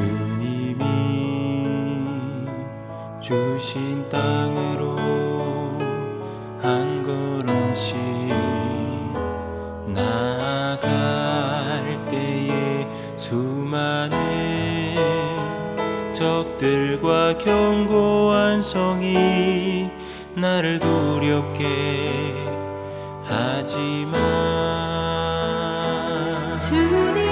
주님이 주신 땅으로 한 걸음씩 나아갈 때에 수많은 적들과 견고한 성이 나를 두렵게 하지만 주님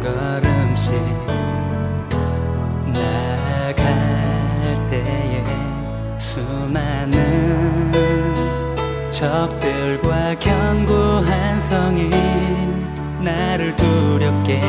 걸음씩 나아갈 때에 수많은 적들과 견고한 성이 나를 두렵게